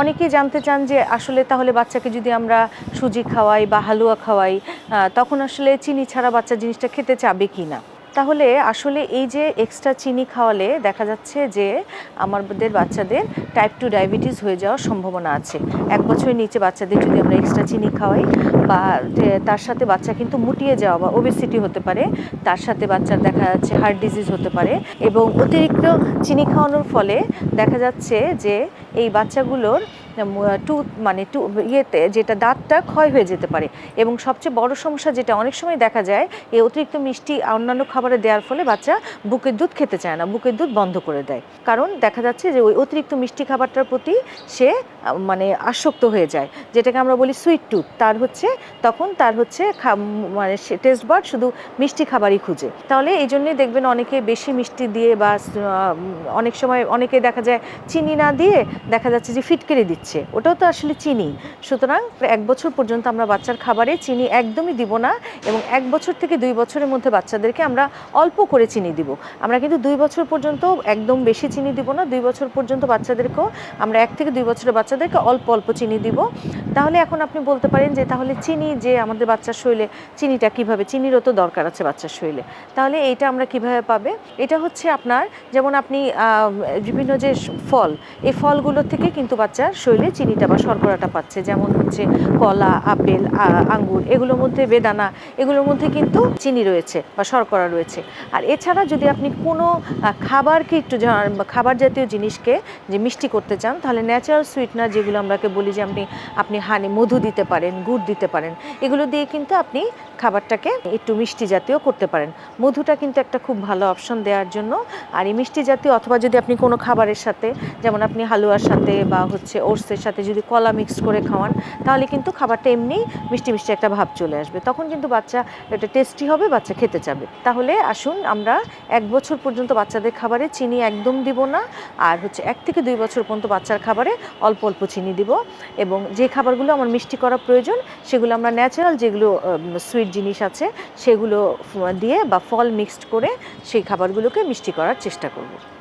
অনেকেই জানতে চান যে আসলে তাহলে বাচ্চাকে যদি আমরা সুজি খাওয়াই বা হালুয়া খাওয়াই তখন আসলে চিনি ছাড়া বাচ্চা জিনিসটা খেতে চাবে কি না? তাহলে আসলে এই যে এক্সট্রা চিনি খাওয়ালে দেখা যাচ্ছে যে আমাদের বাচ্চাদের টাইপ টু ডায়াবেটিস হয়ে যাওয়ার সম্ভাবনা আছে। এক বছরের নিচে বাচ্চাদের যদি আমরা এক্সট্রা চিনি খাওয়াই বা তার সাথে বাচ্চা কিন্তু মুটিয়ে যাওয়া বা ওবেসিটি হতে পারে, তার সাথে বাচ্চার দেখা যাচ্ছে হার্ট ডিজিজ হতে পারে এবং অতিরিক্ত চিনি খাওয়ানোর ফলে দেখা যাচ্ছে যে এই বাচ্চাগুলোর টু মানে টু, ইয়েতে যেটা দাঁতটা ক্ষয় হয়ে যেতে পারে। এবং সবচেয়ে বড় সমস্যা যেটা অনেক সময় দেখা যায় এই অতিরিক্ত মিষ্টি অন্যান্য খাবারে দেওয়ার ফলে বাচ্চা বুকের দুধ খেতে চায় না, বুকের দুধ বন্ধ করে দেয়। কারণ দেখা যাচ্ছে যে ওই অতিরিক্ত মিষ্টি খাবারটার প্রতি সে মানে আসক্ত হয়ে যায়। যেটাকে আমরা বলি সুইট টুথ তার হচ্ছে, তখন তার হচ্ছে মানে টেস্ট বার্ড শুধু মিষ্টি খাবারই খুঁজে। তাহলে এই জন্যই দেখবেন অনেকে বেশি মিষ্টি দিয়ে বা অনেক সময় অনেকে দেখা যায়, চিনি না দিয়ে দেখা যাচ্ছে যে ফিটকেরি দিচ্ছে। ওটাও তো আসলে চিনি। সুতরাং এক বছর পর্যন্ত আমরা বাচ্চার খাবারে চিনি একদমই দিব না এবং এক বছর থেকে দুই বছরের মধ্যে বাচ্চাদেরকে আমরা অল্প করে চিনি দিব। আমরা কিন্তু দুই বছর পর্যন্ত একদম বেশি চিনি দিব না, দুই বছর পর্যন্ত বাচ্চাদেরকেও আমরা এক থেকে দুই বছরের বাচ্চাদেরকে অল্প অল্প চিনি দিব। তাহলে এখন আপনি বলতে পারেন যে, তাহলে চিনি যে আমাদের বাচ্চার শরীরে, চিনিটা কীভাবে, চিনিরও তো দরকার আছে বাচ্চার শরীরে। তাহলে এইটা আমরা কীভাবে পাবে? এটা হচ্ছে আপনার, যেমন আপনি বিভিন্ন যে ফল, এই ফলগুলো থেকে কিন্তু বাচ্চার শরীরে চিনিটা বা শর্করাটা পাচ্ছে, যেমন হচ্ছে কলা, আপেল আঙ্গুর, এগুলোর মধ্যে বেদানা, এগুলোর মধ্যে কিন্তু চিনি রয়েছে বা শর্করা রয়েছে। আর এছাড়া যদি আপনি কোনো খাবারকে একটু খাবার জাতীয় জিনিসকে যে মিষ্টি করতে চান, তাহলে ন্যাচারাল সুইটনার যেগুলো আমরাকে বলি যে আপনি আপনি হানি মধু দিতে পারেন, গুড় দিতে পারেন, এগুলো দিয়ে কিন্তু আপনি খাবারটাকে একটু মিষ্টি জাতীয় করতে পারেন। মধুটা কিন্তু একটা খুব ভালো অপশন দেওয়ার জন্য। আর এই মিষ্টি জাতীয় অথবা যদি আপনি কোনো খাবারের সাথে, যেমন আপনি হালুয়ার সাথে বা হচ্ছে ওটসের সাথে যদি কলা মিক্স করে খাওয়ান, তাহলে কিন্তু খাবারটা এমনি মিষ্টি মিষ্টি একটা ভাব চলে আসবে। তখন কিন্তু বাচ্চা এটা টেস্টি হবে, বাচ্চা খেতে চাবে। তাহলে আসুন আমরা এক বছর পর্যন্ত বাচ্চাদের খাবারে চিনি একদম দিব না, আর হচ্ছে এক থেকে দুই বছর পর্যন্ত বাচ্চার খাবারে অল্প অল্প চিনি দিব। এবং যে খাবারগুলো আমার মিষ্টি করা প্রয়োজন, সেগুলো আমরা ন্যাচারাল যেগুলো সুইট জিনিস আছে সেগুলো দিয়ে বা ফল মিক্সড করে সেই খাবারগুলোকে মিষ্টি করার চেষ্টা করব।